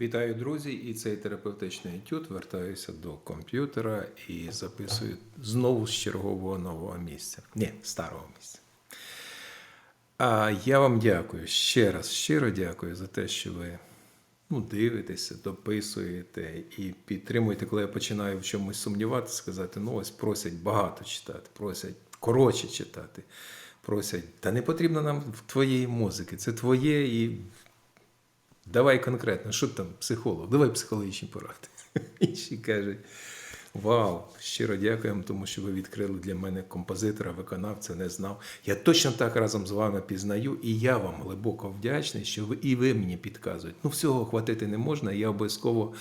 Вітаю, друзі! І цей терапевтичний етюд. Вертаюся до комп'ютера і записую знову з чергового нового місця. Ні, старого місця. А я вам дякую ще раз, щиро дякую за те, що ви ну, дивитеся, дописуєте і підтримуєте, коли я починаю в чомусь сумніватися, сказати, ну ось просять багато читати, просять коротше читати. Просять, та не потрібно нам твоєї музики, це твоє і Давай конкретно, що там психолог? Давай психологічні поради. Інші кажуть: Вау, щиро дякуємо, тому що ви відкрили для мене композитора, виконавця, не знав. Я точно так разом з вами пізнаю, і я вам глибоко вдячний, що ви і ви мені підказуєте. Ну, всього хватити не можна. Я обов'язково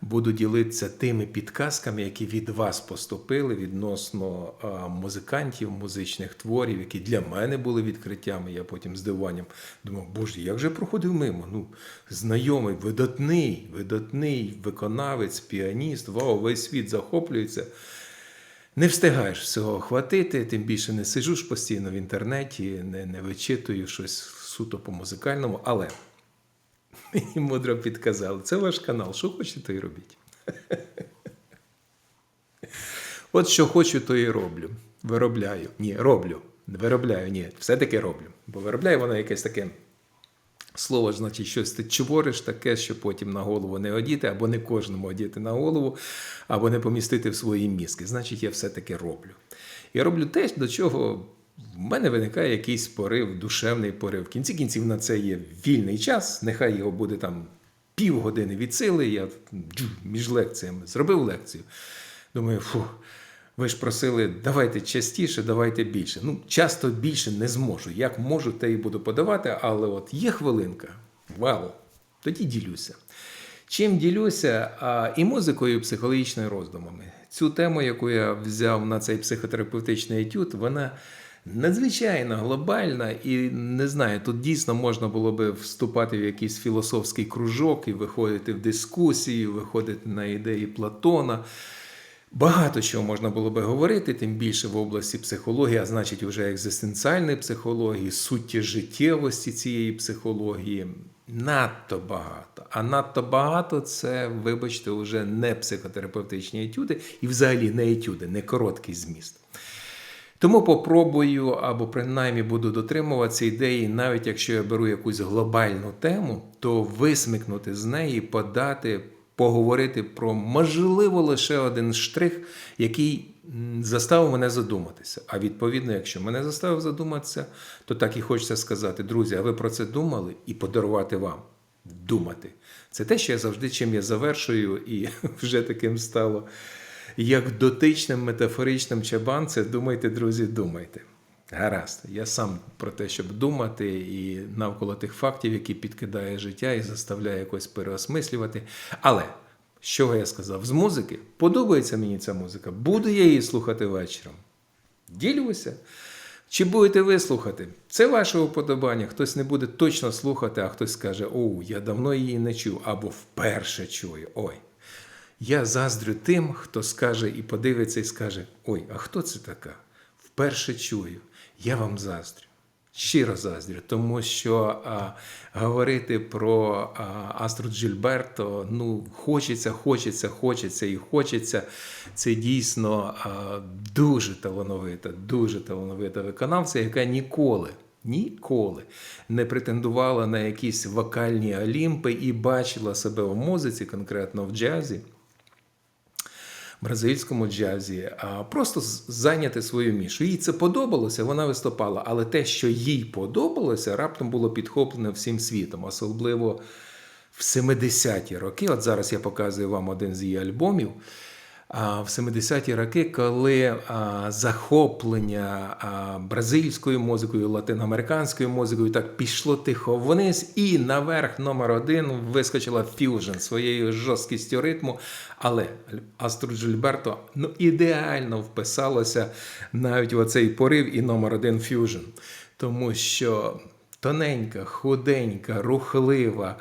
буду ділитися тими підказками, які від вас поступили відносно музикантів, музичних творів, які для мене були відкриттями. Я потім з дивуванням думав, боже, як же проходив мимо? Ну, знайомий, видатний, видатний виконавець, піаніст, вау, весь світ захоплюється. Не встигаєш всього охватити, тим більше не сижу ж постійно в інтернеті, не, не вичитую щось суто по музикальному, але мені мудро підказали, це ваш канал, що хочете, то і робіть. От що хочу, то і роблю. Виробляю. Ні, роблю. Виробляю, ні, все-таки роблю. Бо виробляю воно якесь таке слово, значить, щось ти чвориш таке, що потім на голову не одіти, або не кожному одіти на голову, або не помістити в свої мізки. Значить, я все-таки роблю. Я роблю те, до чого в мене виникає якийсь порив, душевний порив. В кінці кінців на це є вільний час, нехай його буде там півгодини від сили. Я між лекціями зробив лекцію. Думаю, фу. Ви ж просили, давайте частіше, давайте більше. Ну, часто більше не зможу. Як можу, те і буду подавати, але от є хвилинка. Вау! Тоді ділюся. Чим ділюся? А, і музикою, і психологічними роздумами. Цю тему, яку я взяв на цей психотерапевтичний етюд, вона надзвичайно глобальна, і не знаю, тут дійсно можна було би вступати в якийсь філософський кружок і виходити в дискусію, виходити на ідеї Платона. Багато чого можна було би говорити, тим більше в області психології, а значить, вже екзистенціальної психології, суті життєвості цієї психології. Надто багато. А надто багато це, вибачте, вже не психотерапевтичні етюди і взагалі не етюди, не короткий зміст. Тому попробую або принаймні буду дотримуватися ідеї, навіть якщо я беру якусь глобальну тему, то висмикнути з неї, подати поговорити про можливо лише один штрих, який заставив мене задуматися. А відповідно, якщо мене заставив задуматися, то так і хочеться сказати, друзі, а ви про це думали і подарувати вам думати. Це те, що я завжди чим я завершую, і вже таким стало як дотичним метафоричним чабан. Це думайте, друзі, думайте. Гаразд, я сам про те, щоб думати, і навколо тих фактів, які підкидає життя і заставляє якось переосмислювати. Але що я сказав? З музики подобається мені ця музика. Буду я її слухати вечором. Ділюся. Чи будете ви слухати? Це ваше уподобання. Хтось не буде точно слухати, а хтось скаже: О, я давно її не чув, або вперше чую. Ой. Я заздрю тим, хто скаже і подивиться, і скаже: Ой, а хто це така? Вперше чую. Я вам заздрю. Щиро заздрю, тому що а, говорити про а, Аструд Джильберто ну, хочеться, хочеться, хочеться і хочеться. Це дійсно а, дуже талановита, дуже талановита виконавця, яка ніколи. Ніколи не претендувала на якісь вокальні олімпи і бачила себе в музиці, конкретно в джазі бразильському джазі, а просто зайняти свою мішу. Їй це подобалося, вона виступала, але те, що їй подобалося, раптом було підхоплене всім світом, особливо в 70-ті роки. От зараз я показую вам один з її альбомів в 70-ті роки, коли захоплення бразильською музикою, латиноамериканською музикою так пішло тихо вниз, і наверх номер один вискочила фюжн своєю жорсткістю ритму. Але Астру Джильберто ну, ідеально вписалося навіть в оцей порив і номер один фюжн. Тому що тоненька, худенька, рухлива.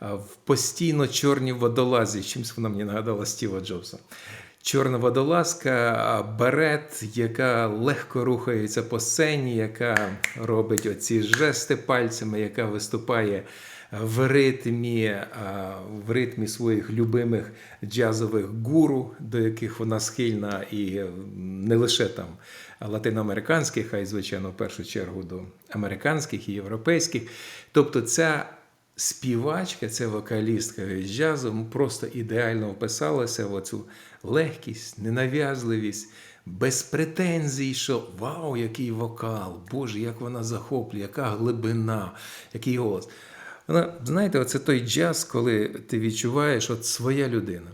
В постійно чорній водолазі, чимось вона мені нагадала Стіва Джобса. Чорна водолазка, берет, яка легко рухається по сцені, яка робить оці жести пальцями, яка виступає в ритмі, в ритмі своїх любимих джазових гуру, до яких вона схильна, і не лише там латиноамериканських, а й, звичайно, в першу чергу до американських і європейських. Тобто, ця співачка, ця вокалістка із джазу просто ідеально вписалася в оцю легкість, ненав'язливість, без претензій, що вау, який вокал, Боже, як вона захоплює, яка глибина, який голос. Вона, знаєте, оце той джаз, коли ти відчуваєш от своя людина.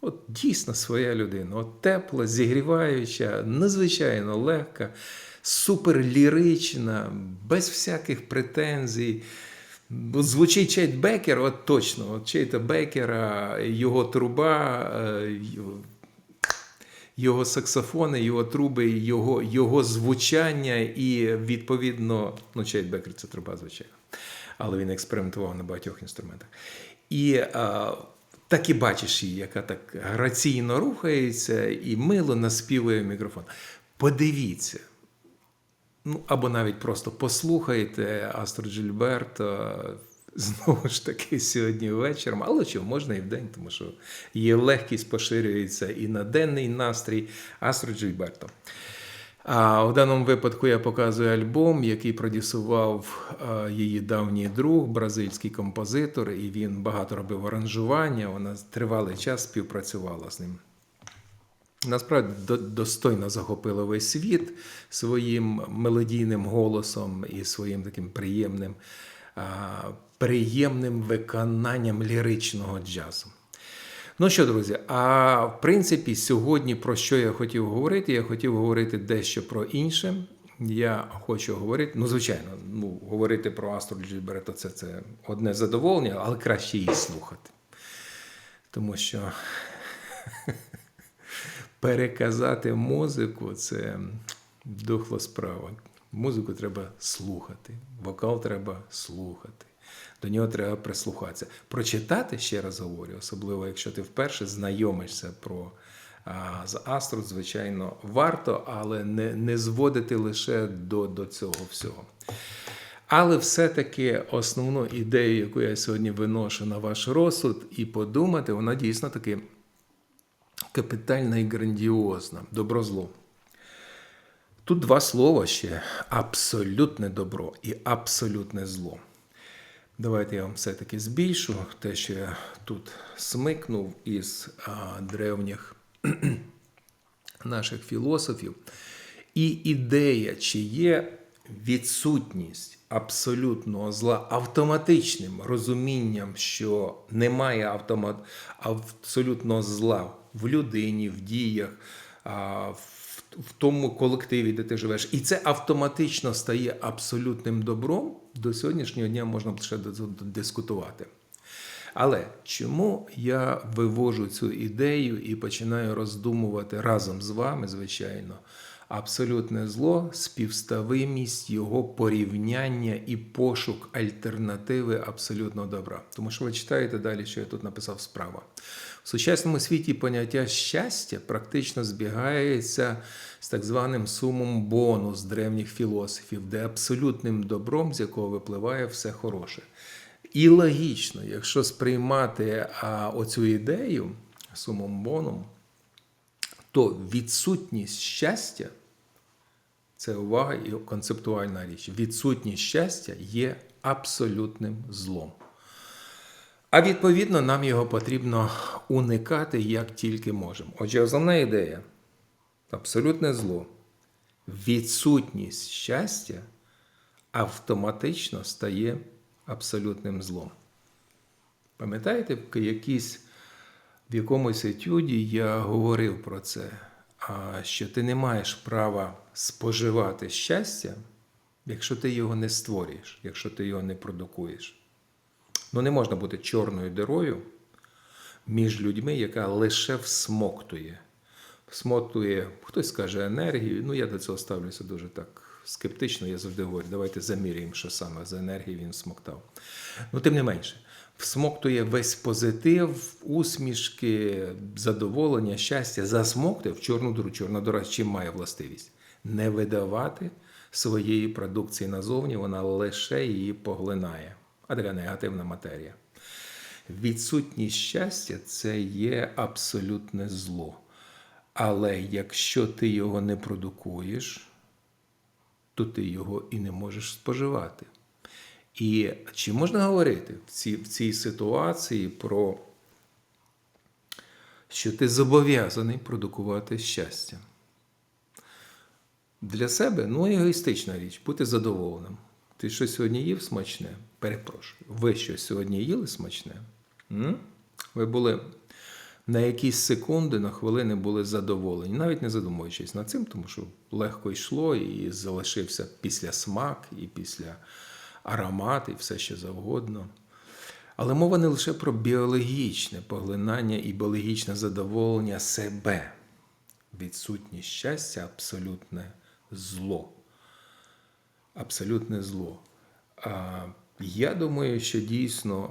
От дійсно своя людина, от тепла, зігріваюча, надзвичайно легка, суперлірична, без всяких претензій. Звучить Чейт Бекер, от точно, от Чейта Бекера, його труба, е, його- саксофони, його труби, його, його звучання, і відповідно, ну, Чейт Бекер це труба, звичайно, але він експериментував на багатьох інструментах. І а, так і бачиш її, яка так граційно рухається і мило наспівує мікрофон. Подивіться. Ну, або навіть просто послухайте Астро Джильберто знову ж таки сьогодні вечором, але що можна і в день, тому що її легкість поширюється і на денний настрій Астро Джильберто. А в даному випадку я показую альбом, який продюсував її давній друг, бразильський композитор, і він багато робив аранжування. Вона тривалий час співпрацювала з ним. Насправді достойно захопила весь світ своїм мелодійним голосом і своїм таким приємним, приємним виконанням ліричного джазу. Ну що, друзі, а в принципі, сьогодні про що я хотів говорити? Я хотів говорити дещо про інше. Я хочу говорити, ну, звичайно, ну, говорити про Астру Джильберто це, це одне задоволення, але краще її слухати. Тому що переказати музику це духла справа. Музику треба слухати, вокал треба слухати. До нього треба прислухатися. Прочитати, ще раз говорю, особливо якщо ти вперше знайомишся про а, з Астру, звичайно, варто, але не, не зводити лише до, до цього всього. Але все-таки основну ідею, яку я сьогодні виношу на ваш розсуд, і подумати, вона дійсно таки капітальна і грандіозна. Добро-зло. Тут два слова ще: абсолютне добро і абсолютне зло. Давайте я вам все-таки збільшу те, що я тут смикнув із а, древніх наших філософів. І ідея, чи є відсутність абсолютного зла автоматичним розумінням, що немає автомат, абсолютного зла в людині, в діях, в, в тому колективі, де ти живеш, і це автоматично стає абсолютним добром, до сьогоднішнього дня можна лише дискутувати. Але чому я вивожу цю ідею і починаю роздумувати разом з вами, звичайно, абсолютне зло, співставимість його порівняння і пошук альтернативи абсолютного добра. Тому що ви читаєте далі, що я тут написав справа. В сучасному світі поняття щастя практично збігається з так званим сумом бону з древніх філософів, де абсолютним добром, з якого випливає все хороше. І логічно, якщо сприймати а, оцю ідею сумом боном, то відсутність щастя це увага і концептуальна річ. Відсутність щастя є абсолютним злом. А відповідно, нам його потрібно уникати як тільки можемо. Отже, основна ідея абсолютне зло. Відсутність щастя автоматично стає абсолютним злом. Пам'ятаєте, в якійсь в якомусь етюді я говорив про це, що ти не маєш права споживати щастя, якщо ти його не створюєш, якщо ти його не продукуєш. Ну, не можна бути чорною дирою між людьми, яка лише всмоктує. Всмоктує, хтось скаже енергію. Ну, я до цього ставлюся дуже так скептично. Я завжди говорю, давайте заміряємо, що саме за енергію він смоктав. Ну, тим не менше, всмоктує весь позитив, усмішки, задоволення, щастя, засмоктує в чорну дуру. Чорна дура чим має властивість? Не видавати своєї продукції назовні, вона лише її поглинає. а така негативна матерія. Відсутність щастя це є абсолютне зло. Але якщо ти його не продукуєш, то ти його і не можеш споживати. І чи можна говорити в цій, в цій ситуації про що ти зобов'язаний продукувати щастя? Для себе ну, егоїстична річ, бути задоволеним. Ти що сьогодні їв смачне? Перепрошую. Ви що сьогодні їли смачне? М? Ви були на якісь секунди, на хвилини були задоволені, навіть не задумуючись над цим, тому що легко йшло і залишився після смак, і після аромат, і все що завгодно. Але мова не лише про біологічне поглинання і біологічне задоволення себе. Відсутність щастя абсолютне зло. Абсолютне зло. Я думаю, що дійсно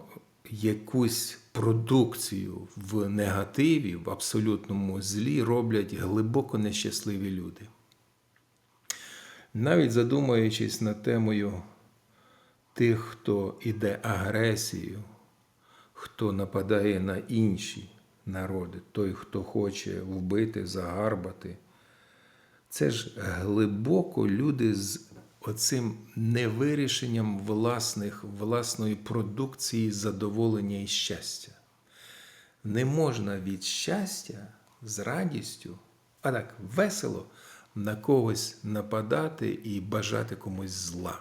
якусь продукцію в негативі, в абсолютному злі роблять глибоко нещасливі люди. Навіть задумуючись над темою тих, хто іде агресією, хто нападає на інші народи, той, хто хоче вбити, загарбати. Це ж глибоко люди з оцим невирішенням власних, власної продукції задоволення і щастя. Не можна від щастя з радістю, а так весело на когось нападати і бажати комусь зла.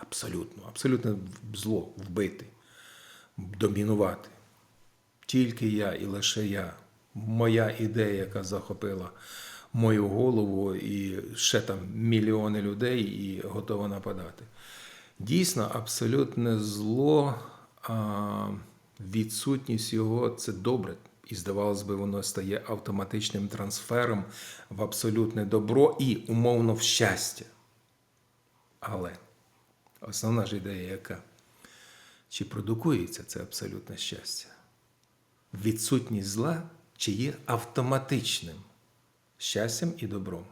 Абсолютно, абсолютно зло вбити, домінувати. Тільки я і лише я, моя ідея, яка захопила мою голову і ще там мільйони людей і готова нападати. Дійсно, абсолютне зло, відсутність його це добре. І, здавалось би, воно стає автоматичним трансфером в абсолютне добро і умовно в щастя. Але основна ж ідея яка? Чи продукується це абсолютне щастя? Відсутність зла чи є автоматичним щастям і добром?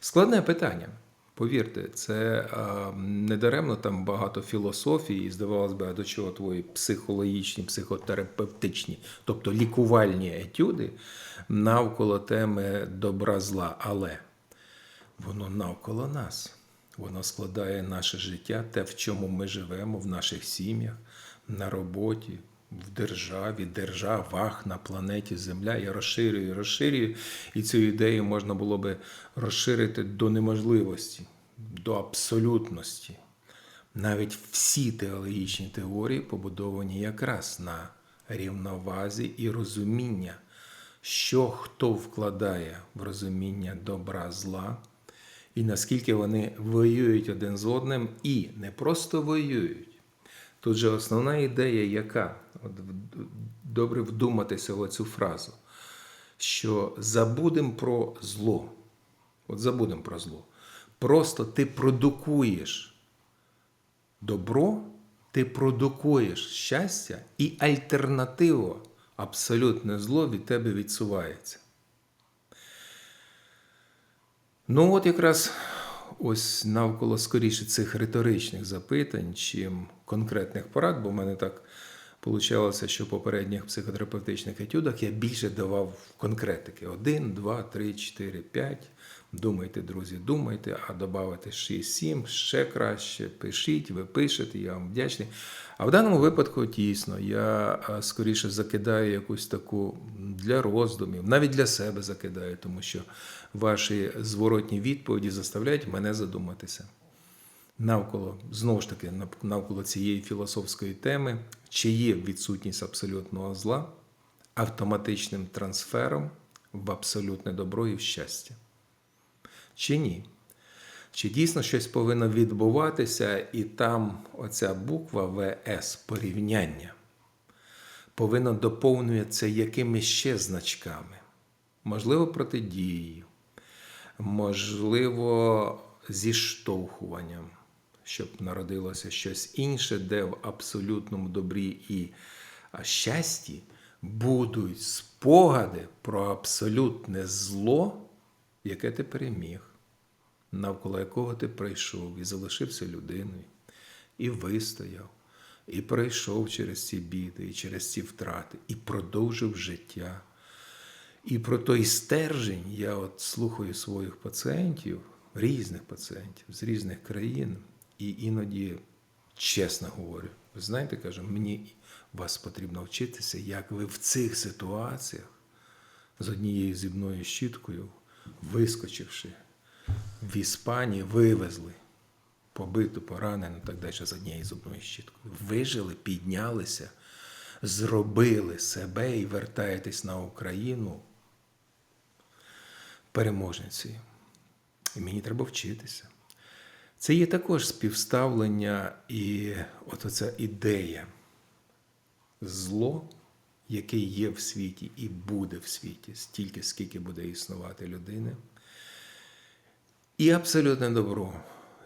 Складне питання. Повірте, це а, недаремно там багато філософії, і здавалось би, до чого твої психологічні, психотерапевтичні, тобто лікувальні етюди навколо теми добра зла. Але воно навколо нас. Воно складає наше життя, те, в чому ми живемо, в наших сім'ях, на роботі, в державі, державах на планеті Земля. Я розширюю, розширюю, і цю ідею можна було би розширити до неможливості, до абсолютності. Навіть всі теологічні теорії побудовані якраз на рівновазі і розуміння, що хто вкладає в розуміння добра зла, і наскільки вони воюють один з одним, і не просто воюють. Тут же основна ідея, яка От добре вдуматися в цю фразу, що забудемо про зло. От забудемо про зло. Просто ти продукуєш добро, ти продукуєш щастя, і альтернатива, абсолютне зло від тебе відсувається. Ну, от якраз ось навколо скоріше цих риторичних запитань, чим конкретних порад, бо в мене так получалося, що в попередніх психотерапевтичних етюдах я більше давав конкретики: один, два, три, чотири, п'ять. Думайте, друзі, думайте, а додати 6-7, ще краще. Пишіть, ви пишете, я вам вдячний. А в даному випадку дійсно я скоріше закидаю якусь таку для роздумів, навіть для себе закидаю, тому що ваші зворотні відповіді заставляють мене задуматися. Навколо, знову ж таки, навколо цієї філософської теми, чи є відсутність абсолютного зла автоматичним трансфером в абсолютне добро і в щастя? Чи ні? Чи дійсно щось повинно відбуватися, і там оця буква ВС порівняння повинно доповнюватися якимись ще значками, можливо, протидією, можливо, зіштовхуванням, щоб народилося щось інше, де в абсолютному добрі і щасті будуть спогади про абсолютне зло яке ти переміг, навколо якого ти прийшов і залишився людиною, і вистояв, і пройшов через ці біди, і через ці втрати, і продовжив життя. І про той стержень я от слухаю своїх пацієнтів, різних пацієнтів з різних країн, і іноді чесно говорю, ви знаєте, кажу, мені вас потрібно вчитися, як ви в цих ситуаціях з однією зібною щіткою, вискочивши в Іспанії, вивезли побиту, поранену, так далі з однією зубною щіткою. Вижили, піднялися, зробили себе і вертаєтесь на Україну переможницею. І мені треба вчитися. Це є також співставлення і от оця ідея. Зло, яке є в світі і буде в світі, стільки, скільки буде існувати людини. І абсолютне добро,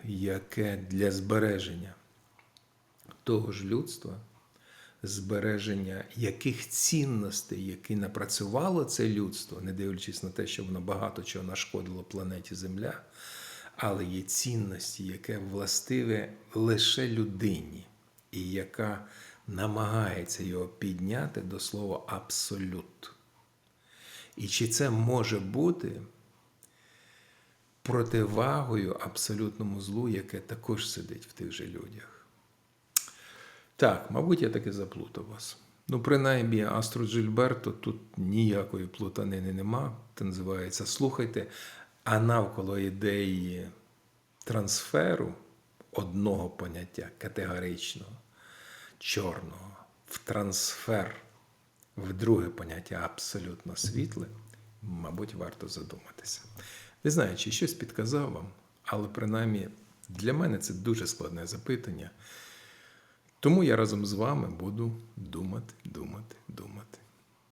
яке для збереження того ж людства, збереження яких цінностей, які напрацювало це людство, не дивлячись на те, що воно багато чого нашкодило планеті Земля, але є цінності, яке властиве лише людині, і яка намагається його підняти до слова абсолют. І чи це може бути противагою абсолютному злу, яке також сидить в тих же людях? Так, мабуть, я таки заплутав вас. Ну, принаймні, Астро Джильберто тут ніякої плутанини нема. Це називається слухайте. А навколо ідеї трансферу одного поняття категоричного, чорного, в трансфер в друге поняття абсолютно світле, мабуть, варто задуматися. Не знаю, чи щось підказав вам, але принаймні для мене це дуже складне запитання. Тому я разом з вами буду думати.